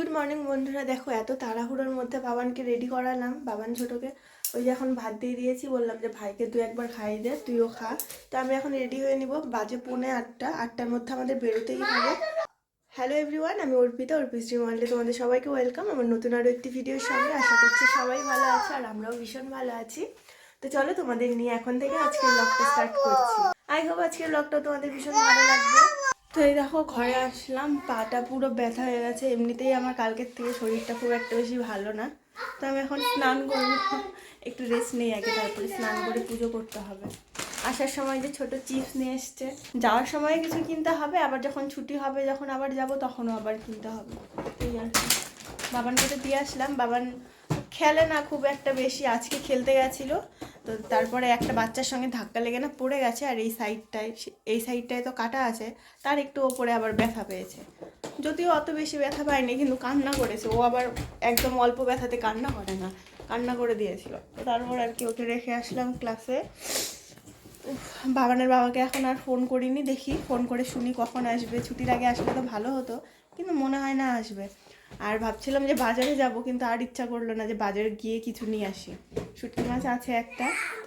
Good morning বন্ধুরা। দেখো এত তাড়াহুড়োর মধ্যে বাবানকে রেডি করালাম বাবান ছোটোকে। ওই যে এখন ভাত দিয়ে দিয়েছি বললাম যে ভাইকে তুই একবার খাইয়ে দে তুইও খা। তো আমি এখন রেডি হয়ে নিব বাজে পৌনে আটটা। আটটার মধ্যে আমাদের বেরোতেই হবে। হ্যালো এভরিওয়ান আমি অর্পিতা অর্পিশ্রী মহলে তোমাদের সবাইকে ওয়েলকাম আমার নতুন আরও একটি ভিডিওর সঙ্গে আশা করছি সবাই ভালো আছে আর আমরাও ভীষণ ভালো আছি। তো চলো তোমাদের নিয়ে এখন থেকে আজকের ব্লগটা স্টার্ট করছি। আই হোপ আজকের ব্লগটা তোমাদের ভীষণ ভালো লাগবে। তো এই দেখো, ঘরে আসলাম পাটা পুরো ব্যথা হয়ে গেছে, এমনিতেই আমার কালকের থেকে শরীরটা খুব একটা বেশি ভালো না। তো আমি এখন স্নান করব, একটু রেস্ট নেই আগে, তারপরে স্নান করে পুজো করতে হবে। আসার সময় যে ছোট চিপস নিয়ে এসছে। যাওয়ার সময় কিছু কিনতে হবে, আবার যখন ছুটি হবে, যখন আবার যাব, তখনও আবার কিনতে হবে। এই আর কি। বাবানকে তো দিয়ে আসলাম, বাবান খেলে না খুব একটা বেশি, আজকে খেলতে গেছিল। তো তারপরে একটা বাচ্চার সঙ্গে ধাক্কা লেগে না পড়ে গেছে আর এই সাইডটায় এই সাইডটায় তো কাটা আছে, তার একটু ওপরে আবার ব্যথা পেয়েছে। যদিও অত বেশি ব্যথা পায়নি, কিন্তু কান্না করেছে। ও আবার একদম অল্প ব্যথাতে কান্না করে না, কান্না করে দিয়েছিল। তো তারপর আর কি ওকে রেখে আসলাম ক্লাসে বাবানের বাবাকে এখন আর ফোন করিনি, দেখি ফোন করে শুনি কখন আসবে। ছুটির আগে আসলে তো ভালো হতো, কিন্তু মনে হয় না আসবে। আর ভাবছিলাম যে বাজারে যাব কিন্তু আর ইচ্ছা করল না যে বাজারে গিয়ে কিছু নিয়ে আসি। শুটকি মাছ আছে একটা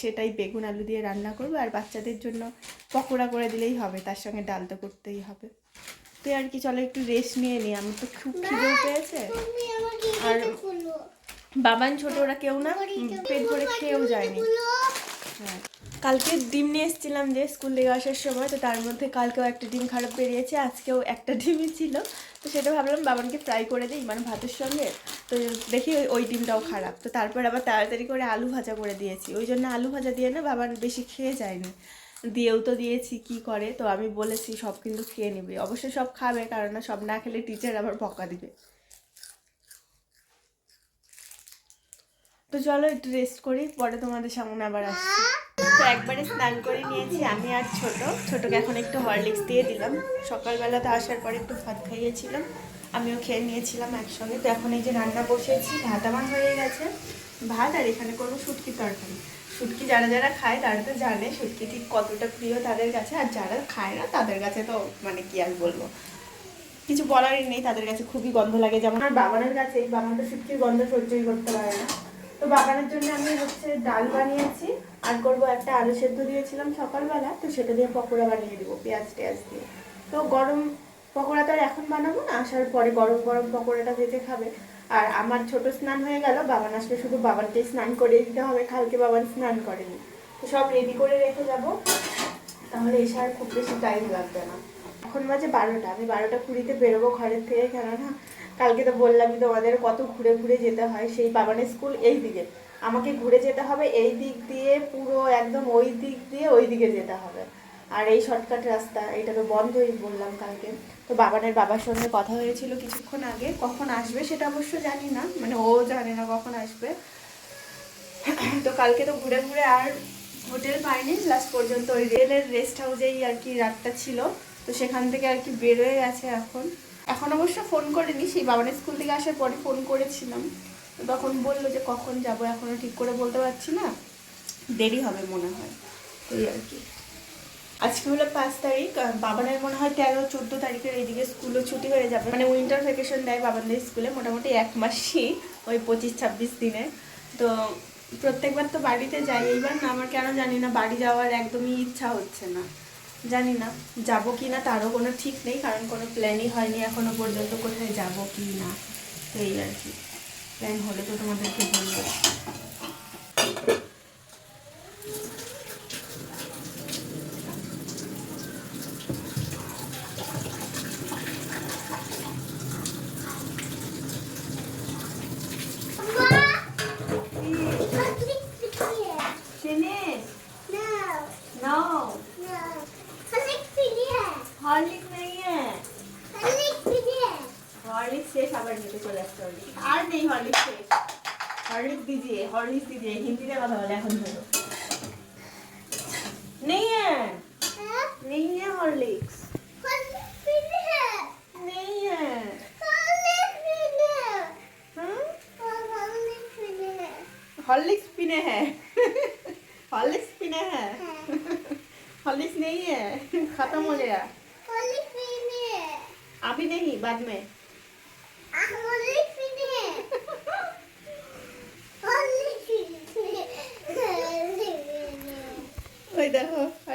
সেটাই বেগুন আলু দিয়ে রান্না করব আর বাচ্চাদের জন্য পকোড়া করে দিলেই হবে তার সঙ্গে ডাল তো করতেই হবে। তুই আর কি চলো একটু রেস্ট নিয়ে নিই আমি তো খুব খিদে পেয়েছে। আর বাবান ছোট ওরা কেউ না পেট ভরে খেয়েও যায়নি। হ্যাঁ। কালকে ডিম নিয়ে এসেছিলাম যে স্কুল থেকে আসার সময়, তো তার মধ্যে কালকেও একটা ডিম খারাপ বেরিয়েছে, আজকেও একটা ডিমই ছিল। তো সেটা ভাবলাম বাবানকে ফ্রাই করে দিই মানে ভাতের সঙ্গে। তো দেখি ওই- ডিমটাও খারাপ। তো তারপর আবার তাড়াতাড়ি করে আলু ভাজা করে দিয়েছি। ওই জন্য আলু ভাজা দিয়ে না বাবান বেশি খেয়ে যায়নি। দিয়েও তো দিয়েছি, কি করে? তো আমি বলেছি, সব কিন্তু খেয়ে নেবে। অবশ্যই সব খাবে, কারণ না সব না খেলে টিচার আবার বকা দিবে। তো চলো একটু রেস্ট করি, পরে তোমাদের সামনে আবার আসছি। তো একবারে স্নান করে নিয়েছি, আমি আর ছোট। ছোটকে এখন একটু হরলিক্স দিয়ে দিলাম। সকালবেলাতে আসার পরে একটু ভাত খাইয়েছিলাম, আমিও খেয়ে নিয়েছিলাম একসঙ্গে। তো এখন এই যে রান্না বসেছি, ভাত আমার হয়ে গেছে। ভাত আর এখানে করব শুটকি তরকারি। শুটকি যারা যারা খায় তারা তো জানে, শুটকি ঠিক কতটা প্রিয় তাদের কাছে। আর যারা খায় না, তাদের কাছে তো মানে কি আর বলব? কিছু বলারই নেই, তাদের কাছে খুবই গন্ধ লাগে। যেমন আমার বাবানের কাছে বাবা তো শুটকির গন্ধ সহ্যই করতে পারে না। তো বাগানের জন্য আমি হচ্ছে ডাল বানিয়েছি, আর করব একটা আলু সেদ্ধ দিয়েছিলাম সকালবেলা, তো সেটা দিয়ে পকোড়া বানিয়ে দেবো, পেঁয়াজ টেয়াজ দিয়ে। তো গরম পকোড়া তো আর এখন বানাবো না, আসার পরে গরম গরম পকোড়াটা ভেজে খাবে। আর আমার ছোট স্নান হয়ে গেল, বাবান আসলে শুধু বাবানকে স্নান করে দিতে হবে, কালকে বাবান স্নান করেনি। তো সব রেডি করে রেখে যাব, তাহলে এসে আর খুব বেশি টাইম লাগবে না। এখন বাজে বারোটা, আমি বারোটা কুড়িতে বেরোবো ঘরের থেকে, কেননা কালকে তো বললামই তোমাদের কত ঘুরে ঘুরে যেতে হয়, সেই বাবানের স্কুল এই দিকে। আমাকে ঘুরে যেতে হবে এই দিক দিয়ে, পুরো একদম ওই দিক দিয়ে ওই দিকে যেতে হবে। আর এই শর্টকাট রাস্তা, এটা তো বন্ধই বললাম কালকে। তো বাবানের বাবার সঙ্গে কথা হয়েছিল কিছুক্ষণ আগে, কখন আসবে সেটা অবশ্য জানি না মানে ও জানে না কখন আসবে। তো কালকে তো ঘুরে ঘুরে আর হোটেল পাইনি লাস্ট পর্যন্ত ওই রেলের রেস্ট হাউসেই আর কি রাতটা ছিল। তো সেখান থেকে আর কি বেরোয় গেছে এখন। এখন অবশ্য ফোন করিনি, সেই বাবানের স্কুল থেকে আসার পরে ফোন করেছিলাম। তখন বলল যে কখন যাব এখনও ঠিক করে বলতে পারছি না। দেরি হবে মনে হয়, এই আর কি। আজকে হলো পাঁচ তারিখ বাবানের মনে হয় তেরো, চোদ্দ তারিখের এইদিকে স্কুলও ছুটি হয়ে যাবে। মানে উইন্টার ভ্যাকেশন দেয় বাবানদের স্কুলে মোটামুটি এক মাসই, ওই পঁচিশ, ছাব্বিশ দিনে। তো প্রত্যেকবার তো বাড়িতে যাই, এইবার না, আমার কেন জানি না, বাড়ি যাওয়ার একদমই ইচ্ছা হচ্ছে না। জানি না যাব কি না তারও কোনো ঠিক নেই, কারণ কোনো প্ল্যানই হয়নি এখনও পর্যন্ত কোথায় যাব কি না তো এই আর কি। প্ল্যান হলে তো তোমাদেরকে বলব। हॉर्लिक्स শেষ আবার নিতে চলে আসতে হবে আর নেই হরলিক্স শেষ हॉर्लिक्स दीजिए हॉर्लिक्स दीजिए हिंदी में কথা বলে এখন ধরো नहीं है नहीं है हॉर्लिक्स नहीं है हाँ हॉर्लिक्स पीने हैं हॉर्लिक्स पीने हैं हॉर्लिक्स नहीं है खत्म हो गया अभी नहीं बाद में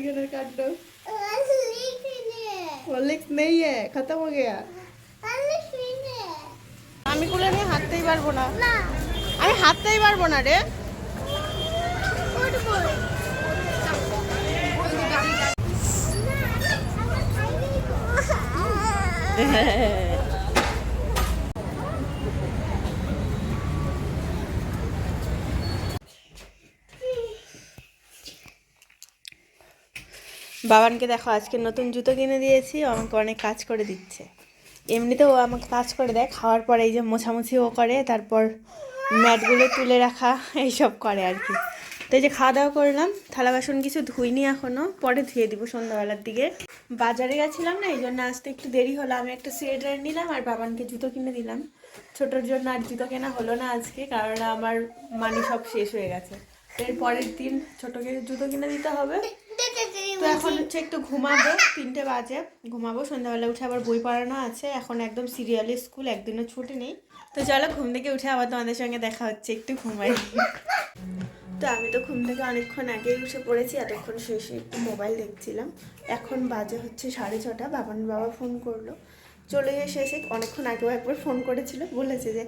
टाइगर काट दो हॉर्लिक्स नहीं है खत्म हो गया আমি কোলে নিয়ে হাঁটতেই পারবো না আমি হাঁটতেই পারবো না রে বাবানকে দেখো, আজকে নতুন জুতো কিনে দিয়েছি, ও আমাকে অনেক কাজ করে দিচ্ছে। এমনিতে ও আমাকে কাজ করে দেয়, খাওয়ার পরে এই যে মোছামুছি ও করে, তারপর ম্যাটগুলো তুলে রাখা, এইসব করে আর কি। তো এই যে খাওয়া দাওয়া করলাম, থালা বাসন কিছু ধুইনি এখনও পরে ধুয়ে দিব সন্ধ্যাবেলার দিকে। বাজারে গেছিলাম না, এই জন্য আসতে একটু দেরি হলো, আমি একটা সোয়েটার নিলাম আর বাবানকে জুতো কিনে দিলাম। ছোটোর জন্য আর জুতো কেনা হলো না আজকে, কারণ আমার মানি সব শেষ হয়ে গেছে। এর পরের দিন ছোটোকে জুতো কিনে দিতে হবে। তো এখন হচ্ছে একটু ঘুমাবো তিনটে বাজে ঘুমাবো সন্ধ্যাবেলা উঠে আবার বই পড়ানো আছে এখন একদম সিরিয়ালি স্কুল একদিনও ছুটি নেই। তো চলো ঘুম থেকে উঠে আবার তোমাদের সঙ্গে দেখা হচ্ছে একটু ঘুমাই। তো আমি তো ঘুম থেকে অনেকক্ষণ আগেই উঠে পড়েছি এতক্ষণ শুয়ে শুয়ে একটু মোবাইল দেখছিলাম। এখন বাজে হচ্ছে সাড়ে ছটা বাবান বাবা ফোন করল। চলে এসে এসে অনেকক্ষণ আগেও একবার ফোন করেছিল বলেছে যে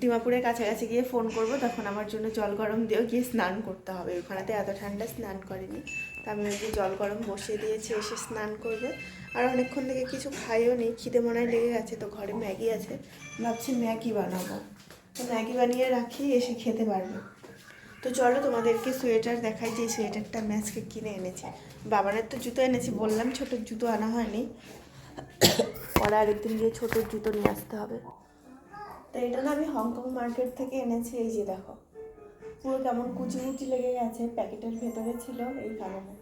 ডিমাপুরের কাছাকাছি গিয়ে ফোন করব, তখন আমার জন্য জল গরম দিয়েও গিয়ে স্নান করতে হবে। ওখানেতে এত ঠান্ডা স্নান করেনি। তা আমি ওই জল গরম বসিয়ে দিয়েছি, এসে স্নান করবে। আর অনেকক্ষণ থেকে কিছু খাইও নেই, খিদে মনে হয় লেগে গেছে, তো ঘরে ম্যাগি আছে। ভাবছি ম্যাগি বানাবো। তো ম্যাগি বানিয়ে রাখি, এসে খেতে পারবে। তো চলো তোমাদেরকে সোয়েটার দেখাই, যে সোয়েটারটা ম্যাচকে কিনে এনেছে। বাবানের তো জুতো এনেছি, বললাম ছোট জুতো আনা হয়নি। পরে আরেকদিন গিয়ে ছোট জুতো নিয়ে আসতে হবে। তো এটা না আমি হংকং মার্কেট থেকে এনেছি, এই যে দেখো। পুরো কেমন কুচি কুচি লেগে গেছে, প্যাকেটের ভেতরে ছিল এই কারণে।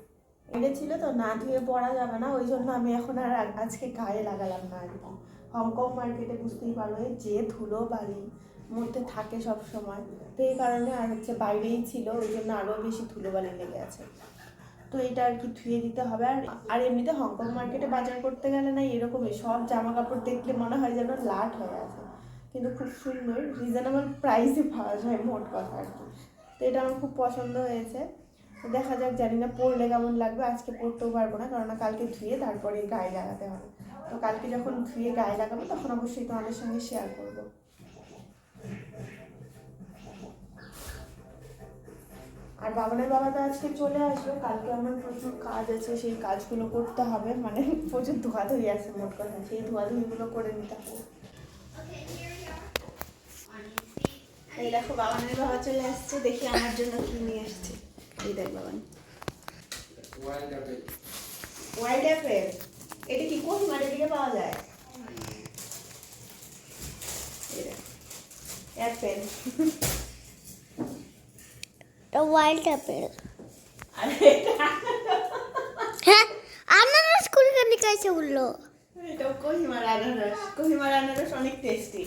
এনেছিল তো, না ধুয়ে পরা যাবে না, ওই জন্য আমি এখন আর আজকে গায়ে লাগালাম না কি হংকং মার্কেটে বুঝতেই পারো এই যে ধুলো বালি মধ্যে থাকে সব সময়। তো এই কারণে আর হচ্ছে বাইরেই ছিল, ওই জন্য আরও বেশি ধুলো বালি লেগে আছে। তো এটা আর কি ধুয়ে দিতে হবে, আর আর এমনিতে হংকং মার্কেটে বাজার করতে গেলে না এরকমই, সব জামা কাপড় দেখলে মনে হয় যেন লাট হয়ে আছে। কিন্তু খুব সুন্দর রিজনেবল প্রাইসে পাওয়া যায় মোট কথা আর কি। তো এটা আমার খুব পছন্দ হয়েছে। দেখা যাক, জানি না পরলে কেমন লাগবে। আজকে পরতেও পারব না কারণ কালকে ধুয়ে তারপরে গায়ে লাগাতে হবে। তো কালকে যখন ধুয়ে গায়ে লাগাবো, তখন অবশ্যই তোমাদের সঙ্গে শেয়ার করব। আর বাবানের বাবা তো আজকে চলে আসবে। কালকে আমার প্রচুর কাজ আছে, সেই কাজগুলো করতে হবে। মানে প্রচুর ধোয়াধুয়ি আছে মোট কথা, সেই ধোয়াধুয়িগুলো করে নিতে হবে। এই দেখো বাবানের বাবা চলে আসছে দেখি আমার জন্য কি নিয়ে এসছে এই দেখ বাবান। ওয়াইল্ড অ্যাপেল এটা কি কোন মাঠের দিকে পাওয়া যায়? এই দেখ অ্যাপেল ওয়াইল্ড অ্যাপেল আর হ্যাঁ আপনারা স্কুল কেন কাছে বলল? এটা কোহিমার আনারস। কোহিমার আনারস অনেক টেস্টি